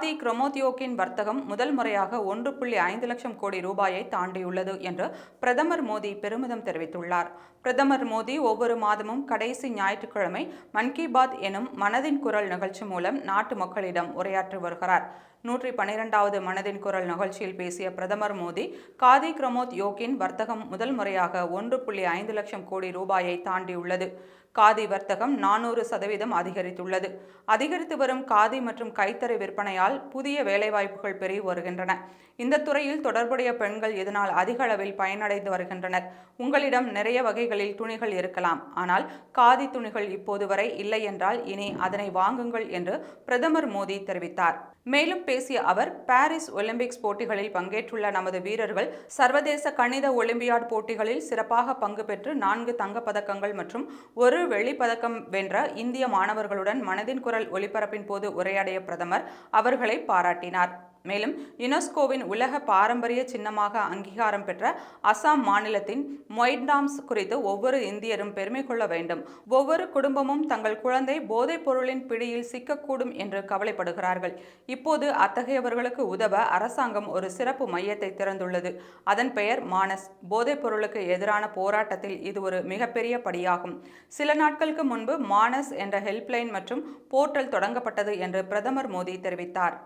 Khadi குரோமோதியோக்கின் வர்த்தகம் முதல் முறையாக ஒன்று புள்ளி ஐந்து லட்சம் கோடி ரூபாயை தாண்டியுள்ளது என்று பிரதமர் மோடி பெருமிதம் தெரிவித்துள்ளார். பிரதமர் மோடி ஒவ்வொரு மாதமும் கடைசி ஞாயிற்றுக்கிழமை மன் கி பாத் எனும் மனதின் குரல் நிகழ்ச்சி மூலம் நாட்டு மக்களிடம் உரையாற்றி வருகிறார். நூற்றி பன்னிரெண்டாவது மனதின் குரல் நிகழ்ச்சியில் பேசிய பிரதமர் மோடி காதி கிரமோத் யோக்கின் வர்த்தகம் முதல் முறையாக ஒன்று புள்ளி ஐந்து லட்சம் கோடி ரூபாயை தாண்டியுள்ளது. காதி வர்த்தகம் நானூறு சதவீதம் அதிகரித்துள்ளது. அதிகரித்து வரும் காதி மற்றும் கைத்தறி விற்பனையால் புதிய வேலைவாய்ப்புகள் பெருகி வருகின்றன. இந்த துறையில் தொடர்புடைய பெண்கள் இதனால் அதிக அளவில் பயனடைந்து வருகின்றனர்? உங்களிடம் நிறைய வகைகளில் துணிகள் இருக்கலாம். ஆனால் காதி துணிகள் இப்போது வரை இல்லை என்றால் இனி அதனை வாங்குங்கள் என்று பிரதமர் மோடி தெரிவித்தார். மேலும் பேசிய அவர் பாரிஸ் ஒலிம்பிக்ஸ் போட்டிகளில் பங்கேற்றுள்ள நமது வீரர்கள் சர்வதேச கணித ஒலிம்பியாட் போட்டிகளில் சிறப்பாக பங்கு பெற்று நான்கு தங்கப் பதக்கங்கள் மற்றும் ஒரு வெள்ளிப்பதக்கம் வென்ற இந்திய மாணவர்களுடன் மனதின் குரல் ஒலிபரப்பின் போது உரையாடிய பிரதமர் அவர்கள் அவர்களை பாராட்டினார். மேலும் யுனெஸ்கோவின் உலக பாரம்பரிய சின்னமாக அங்கீகாரம் பெற்ற அசாம் மாநிலத்தின் மொய்டாம்ஸ் குறித்து ஒவ்வொரு இந்தியரும் பெருமை கொள்ள வேண்டும். ஒவ்வொரு குடும்பமும் தங்கள் குழந்தை போதைப் பொருளின் பிடியில் சிக்கக்கூடும் என்று கவலைப்படுகிறார்கள். இப்போது அத்தகையவர்களுக்கு உதவ அரசாங்கம் ஒரு சிறப்பு மையத்தை திறந்துள்ளது. அதன் பெயர் மானஸ். போதைப் பொருளுக்கு எதிரான போராட்டத்தில் இது ஒரு மிகப்பெரிய படியாகும். சில நாட்களுக்கு முன்பு மானஸ் என்ற ஹெல்ப்லைன் மற்றும் போர்ட்டல் தொடங்கப்பட்டது என்று பிரதமர் மோடி தெரிவித்தார்.